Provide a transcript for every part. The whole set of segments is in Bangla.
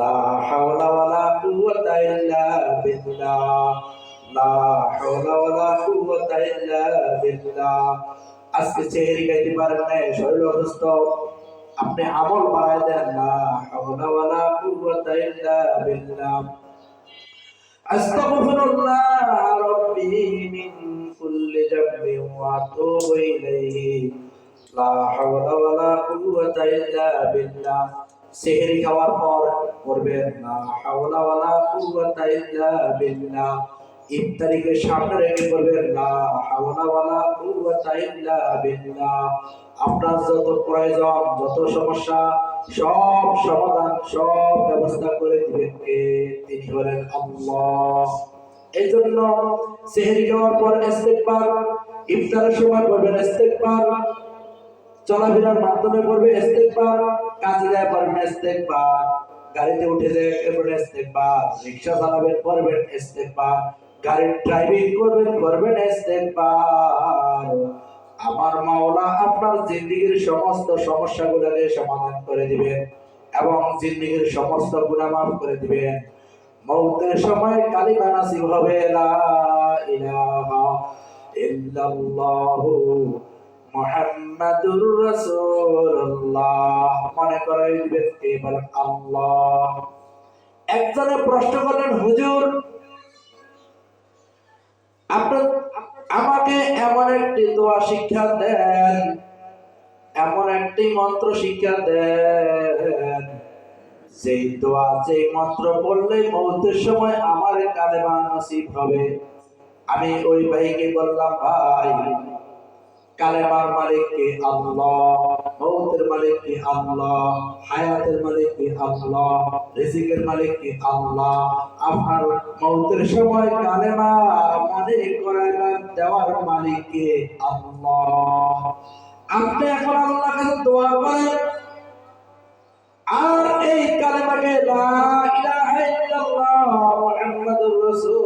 লা হাওলা ওয়ালা কুওয়াতা ইল্লা বিল্লাহ। লা হাওলা ওয়ালা কুওয়াতা ইল্লা বিল্লাহ। আজকে চেহারি গাইতে পারেন না, শরীর অসুস্থ। আপনি আমল বাড়ায় দেন না হাওলা ওয়ালা কুওয়াতা ইল্লা বিল্লাহ। আস্তাগফিরুল্লাহ রাব্বি মিন কুল্লি যামবিন ওয়া আতুবু ইলাইহি। লা হাওলা ওয়ালা কুওয়াতা ইল্লা বিল্লাহ। সেহরি খাওয়ার পর না হাওলা ওয়ালা কুওয়াতা ইল্লা বিল্লাহ। ইফতারিকে সামনে রেখে হাওলা ওয়ালা কুওয়াতা ইল্লা বিল্লাহ। আপনার যত প্রয়োজন, যত সমস্যা, সব সমাধান, সব ব্যবস্থা করে দিবেন কে? তিনি হলেন আল্লাহ। এই জন্য সেহরি খাওয়ার পর ইস্তেগফার ইফতারের সময় করবেন ইস্তেগফার চলাফেরার মাধ্যমে করবে ইস্তেগফার কাজে যায় ইস্তেগফার গাড়িতে উঠে যায় করবেন ড্রাইভিং আমার মাওলা আপনার জিন্দেগীর সমস্ত সমস্যাগুলোকে সমাধান করে দিবেন এবং জিন্দেগীর সমস্ত গুনাহ মাফ করে দিবেন। মৌতের সময় কালিমা নাসিব হবে, লা ইলাহা ইল্লাল্লাহু মুহাম্মাদুর মনে আল্লাহ। একজনে প্রশ্ন করলেন, হুজুর আমাকে এমন একটি দোয়া শিক্ষা দেন, এমন একটি মন্ত্র শিক্ষা দেন। যেই দোয়া, যেই মন্ত্র পড়লে মৌতের সময় আমার কালেমা নসিব হবে। আমি ওই ভাইকে বললাম, ভাই কালেমার মালিক কে আল্লাহ, মৌতের মালিক কে আল্লাহ, হায়াতের মালিক কে আল্লাহ, রিজিকের মালিক কে আল্লাহ। আপনার মৌতের সময় কালেমা মনে করাইবার দেওয়ার মালিক কে আল্লাহ। আপনি এখন আল্লাহ দোয়া করেন, আর এই কালেমাকে লা ইলাহা ইল্লাল্লাহ মুহাম্মাদুর রাসূলুল্লাহ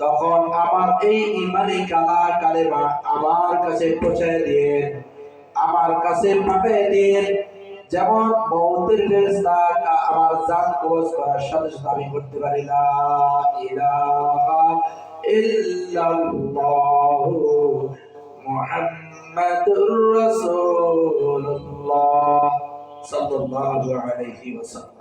তখন আমার এই ইমানি কালা কালেমা আমার কাছে পৌঁছে দিন আমার কাছে পাঠিয়ে দিন যেমন মৌতের ফেরেশতা আমার জান কবজ করার সাথে সাথে আমি করতে পারি, লা ইলাহা ইল্লাল্লাহু মুহাম্মাদুর রাসূলুল্লাহ সাল্লাল্লাহু আলাইহি ওয়াসাল্লাম।